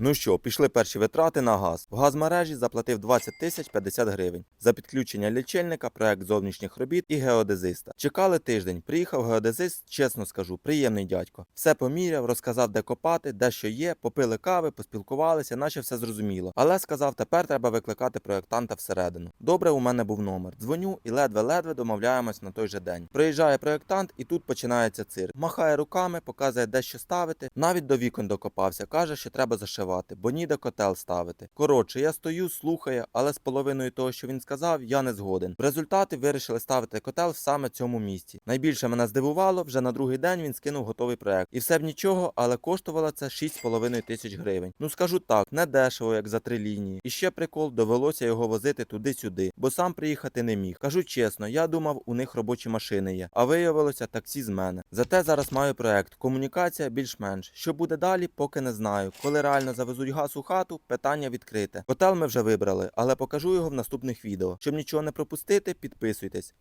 Ну що, пішли перші витрати на газ. В газмережі заплатив 20 тисяч 50 гривень. За підключення лічильника, проект зовнішніх робіт і геодезиста. Чекали тиждень. Приїхав геодезист, чесно скажу, приємний дядько. Все поміряв, розказав, де копати, де що є, попили кави, поспілкувалися, наче все зрозуміло. Але сказав, тепер треба викликати проєктанта всередину. Добре, у мене був номер. Дзвоню і ледве-ледве домовляємось на той же день. Приїжджає проєктант, і тут починається цирк. Махає руками, показує, де що ставити. Навіть до вікон докопався. каже, що треба зашивати, бо ніде котел ставити. Коротше, я стою, слухаю, але з половиною того, що він сказав, я не згоден. В результаті вирішили ставити котел в саме цьому місці. Найбільше мене здивувало, вже на другий день він скинув готовий проект. І все б нічого, але коштувало це 6,5 тисяч гривень. Ну скажу так, не дешево, як за три лінії. І ще прикол, довелося його возити туди-сюди, бо сам приїхати не міг. Кажу чесно, я думав, у них робочі машини є, а виявилося таксі з мене. Зате зараз маю проект. Комунікація більш-менш. Що буде далі, поки не знаю. Коли реально завезуть газ у хату, питання відкрите. Котел ми вже вибрали, але покажу його в наступних відео. Щоб нічого не пропустити, підписуйтесь.